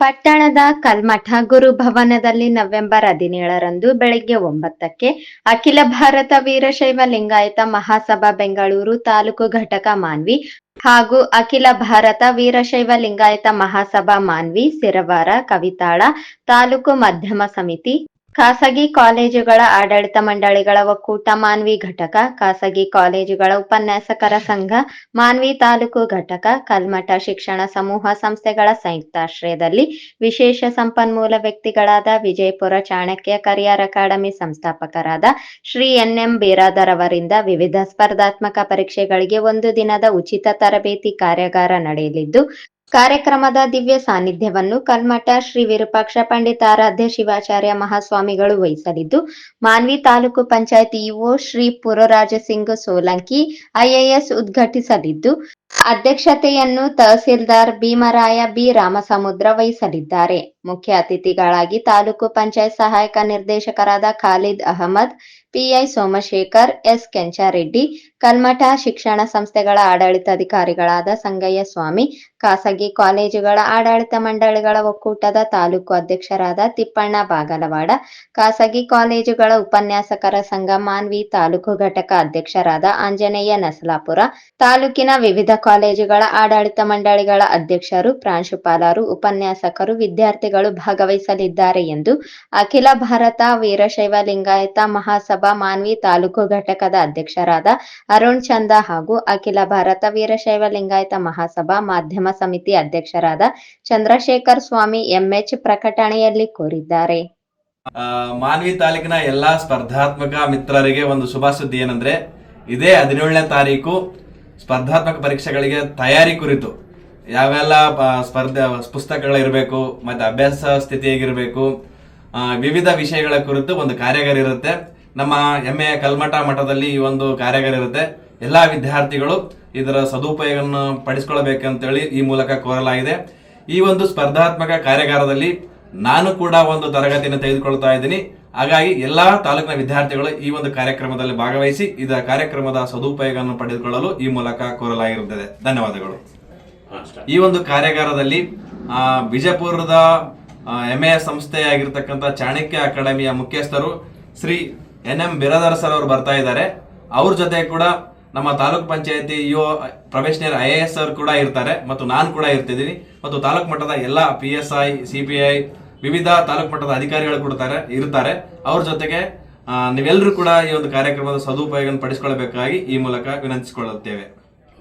ಪಟ್ಟಣದ ಕಲ್ಮಠ ಗುರುಭವನದಲ್ಲಿ ನವೆಂಬರ್ ಹದಿನೇಳರಂದು ಬೆಳಗ್ಗೆ ಒಂಬತ್ತಕ್ಕೆ ಅಖಿಲ ಭಾರತ ವೀರಶೈವ ಲಿಂಗಾಯತ ಮಹಾಸಭಾ ಬೆಂಗಳೂರು ತಾಲೂಕು ಘಟಕ ಮಾನ್ವಿ ಹಾಗೂ ಅಖಿಲ ಭಾರತ ವೀರಶೈವ ಲಿಂಗಾಯತ ಮಹಾಸಭಾ ಮಾನ್ವಿ ಸಿರವಾರ ಕವಿತಾಳ ತಾಲೂಕು ಮಧ್ಯಮ ಸಮಿತಿ ಖಾಸಗಿ ಕಾಲೇಜುಗಳ ಆಡಳಿತ ಮಂಡಳಿಗಳ ಒಕ್ಕೂಟ ಮಾನ್ವಿ ಘಟಕ, ಖಾಸಗಿ ಕಾಲೇಜುಗಳ ಉಪನ್ಯಾಸಕರ ಸಂಘ, ಮಾನ್ವಿ ತಾಲೂಕು ಘಟಕ, ಕಲ್ಮಠ ಶಿಕ್ಷಣ ಸಮೂಹ ಸಂಸ್ಥೆಗಳ ಸಂಯುಕ್ತಾಶ್ರಯದಲ್ಲಿ ವಿಶೇಷ ಸಂಪನ್ಮೂಲ ವ್ಯಕ್ತಿಗಳಾದ ವಿಜಯಪುರ ಚಾಣಕ್ಯ ಕರಿಯರ್ ಅಕಾಡೆಮಿ ಸಂಸ್ಥಾಪಕರಾದ ಶ್ರೀ ಎನ್ ಎಂ ಬೀರಾದರ್ ಅವರಿಂದ ವಿವಿಧ ಸ್ಪರ್ಧಾತ್ಮಕ ಪರೀಕ್ಷೆಗಳಿಗೆ ಒಂದು ದಿನದ ಉಚಿತ ತರಬೇತಿ ಕಾರ್ಯಾಗಾರ ನಡೆಯಲಿದ್ದು ಕಾರ್ಯಕ್ರಮದ ದಿವ್ಯ ಸಾನ್ನಿಧ್ಯವನ್ನು ಕಲ್ಮಠ ಶ್ರೀ ವಿರೂಪಾಕ್ಷ ಪಂಡಿತಾರಾಧ್ಯ ಶಿವಾಚಾರ್ಯ ಮಹಾಸ್ವಾಮಿಗಳು ವಹಿಸಲಿದ್ದು, ಮಾನ್ವಿ ತಾಲೂಕು ಪಂಚಾಯತ್ ಇಒ ಶ್ರೀ ಪುರರಾಜ ಸಿಂಗ್ ಸೋಲಂಕಿ ಐಎಎಸ್ ಉದ್ಘಾಟಿಸಲಿದ್ದು, ಅಧ್ಯಕ್ಷತೆಯನ್ನು ತಹಸೀಲ್ದಾರ್ ಭೀಮರಾಯ ಬಿ ರಾಮಸಮುದ್ರ ವಹಿಸಲಿದ್ದಾರೆ. ಮುಖ್ಯ ಅತಿಥಿಗಳಾಗಿ ತಾಲೂಕು ಪಂಚಾಯತ್ ಸಹಾಯಕ ನಿರ್ದೇಶಕರಾದ ಖಾಲಿದ್ ಅಹಮದ್, ಪಿಐ ಸೋಮಶೇಖರ್, ಎಸ್ ಕೆಂಚಾರೆಡ್ಡಿ, ಕಲ್ಮಠ ಶಿಕ್ಷಣ ಸಂಸ್ಥೆಗಳ ಆಡಳಿತಾಧಿಕಾರಿಗಳಾದ ಸಂಗಯ್ಯ ಸ್ವಾಮಿ, ಖಾಸಗಿ ಕಾಲೇಜುಗಳ ಆಡಳಿತ ಮಂಡಳಿಗಳ ಒಕ್ಕೂಟದ ತಾಲೂಕು ಅಧ್ಯಕ್ಷರಾದ ತಿಪ್ಪಣ್ಣ ಬಾಗಲವಾಡ, ಖಾಸಗಿ ಕಾಲೇಜುಗಳ ಉಪನ್ಯಾಸಕರ ಸಂಘ ಮಾನ್ವಿ ತಾಲೂಕು ಘಟಕ ಅಧ್ಯಕ್ಷರಾದ ಆಂಜನೇಯ ನಸಲಾಪುರ, ತಾಲೂಕಿನ ವಿವಿಧ ಕಾಲೇಜುಗಳ ಆಡಳಿತ ಮಂಡಳಿಗಳ ಅಧ್ಯಕ್ಷರು, ಪ್ರಾಂಶುಪಾಲರು, ಉಪನ್ಯಾಸಕರು, ವಿದ್ಯಾರ್ಥಿಗಳು ಭಾಗವಹಿಸಲಿದ್ದಾರೆ ಎಂದು ಅಖಿಲ ಭಾರತ ವೀರಶೈವ ಲಿಂಗಾಯತ ಮಹಾಸಭಾ ಮಾನ್ವಿ ತಾಲೂಕು ಘಟಕದ ಅಧ್ಯಕ್ಷರಾದ ಅರುಣ್ ಚಂದ ಹಾಗೂ ಅಖಿಲ ಭಾರತ ವೀರಶೈವ ಲಿಂಗಾಯತ ಮಹಾಸಭಾ ಮಾಧ್ಯಮ ಸಮಿತಿ ಅಧ್ಯಕ್ಷರಾದ ಚಂದ್ರಶೇಖರ್ ಸ್ವಾಮಿ ಎಂಎಚ್ ಪ್ರಕಟಣೆಯಲ್ಲಿ ಕೋರಿದ್ದಾರೆ. ಮಾನ್ವಿ ತಾಲೂಕಿನ ಎಲ್ಲಾ ಸ್ಪರ್ಧಾತ್ಮಕ ಮಿತ್ರರಿಗೆ ಒಂದು ಶುಭ ಸುದ್ದಿ ಏನಂದ್ರೆ, ಇದೇ ಹದಿನೇಳನೇ ತಾರೀಕು ಸ್ಪರ್ಧಾತ್ಮಕ ಪರೀಕ್ಷೆಗಳಿಗೆ ತಯಾರಿ ಕುರಿತು. ಯಾವೆಲ್ಲ ಸ್ಪರ್ಧೆ ಪುಸ್ತಕಗಳಿರಬೇಕು ಮತ್ತೆ ಅಭ್ಯಾಸ ಸ್ಥಿತಿ ಹೇಗಿರಬೇಕು ವಿವಿಧ ವಿಷಯಗಳ ಕುರಿತು ಒಂದು ಕಾರ್ಯಾಗಾರ ಇರುತ್ತೆ. ನಮ್ಮ ಎಮ್ಮೆ ಕಲ್ಮಠ ಮಠದಲ್ಲಿ ಈ ಒಂದು ಕಾರ್ಯಾಗಾರ ಇರುತ್ತೆ. ಎಲ್ಲಾ ವಿದ್ಯಾರ್ಥಿಗಳು ಇದರ ಸದುಪಯೋಗವನ್ನು ಪಡಿಸ್ಕೊಳ್ಬೇಕಂತೇಳಿ ಈ ಮೂಲಕ ಕೋರಲಾಗಿದೆ. ಈ ಒಂದು ಸ್ಪರ್ಧಾತ್ಮಕ ಕಾರ್ಯಾಗಾರದಲ್ಲಿ ನಾನು ಕೂಡ ಒಂದು ತರಗತಿಯನ್ನು ತೆಗೆದುಕೊಳ್ತಾ ಇದ್ದೀನಿ. ಹಾಗಾಗಿ ಎಲ್ಲಾ ತಾಲೂಕಿನ ವಿದ್ಯಾರ್ಥಿಗಳು ಈ ಒಂದು ಕಾರ್ಯಕ್ರಮದಲ್ಲಿ ಭಾಗವಹಿಸಿ, ಇದರ ಕಾರ್ಯಕ್ರಮದ ಸದುಪಯೋಗವನ್ನು ಪಡೆದುಕೊಳ್ಳಲು ಈ ಮೂಲಕ ಕೋರಲಾಗಿರುತ್ತದೆ. ಧನ್ಯವಾದಗಳು. ಈ ಒಂದು ಕಾರ್ಯಾಗಾರದಲ್ಲಿ ಬಿಜಾಪುರದ ಎ ಸಂಸ್ಥೆಯಾಗಿರ್ತಕ್ಕಂಥ ಚಾಣಕ್ಯ ಅಕಾಡೆಮಿಯ ಮುಖ್ಯಸ್ಥರು Shri N M Biradar sir ಅವರು ಬರ್ತಾ ಇದ್ದಾರೆ. ಅವ್ರ ಜೊತೆ ಕೂಡ ನಮ್ಮ ತಾಲೂಕ್ ಪಂಚಾಯತಿ ಯು ಪ್ರೊಬೇಷನರ್ ಐ ಎ ಎಸ್ ಕೂಡ ಇರ್ತಾರೆ ಮತ್ತು ನಾನು ಕೂಡ ಇರ್ತಿದ್ದೀನಿ ಮತ್ತು ತಾಲೂಕು ಮಟ್ಟದ ಎಲ್ಲ P S I, C P I, ವಿವಿಧ ತಾಲೂಕು ಮಟ್ಟದ ಅಧಿಕಾರಿಗಳು ಕೊಡ್ತಾರೆ ಇರ್ತಾರೆ. ಅವ್ರ ಜೊತೆಗೆ ನೀವೆಲ್ಲರೂ ಕೂಡ ಈ ಒಂದು ಕಾರ್ಯಕ್ರಮದ ಸದುಪಯೋಗ ಪಡಿಸಿಕೊಳ್ಳಬೇಕಾಗಿ ಈ ಮೂಲಕ ವಿನಂತಿಸಿಕೊಳ್ಳುತ್ತೇವೆ.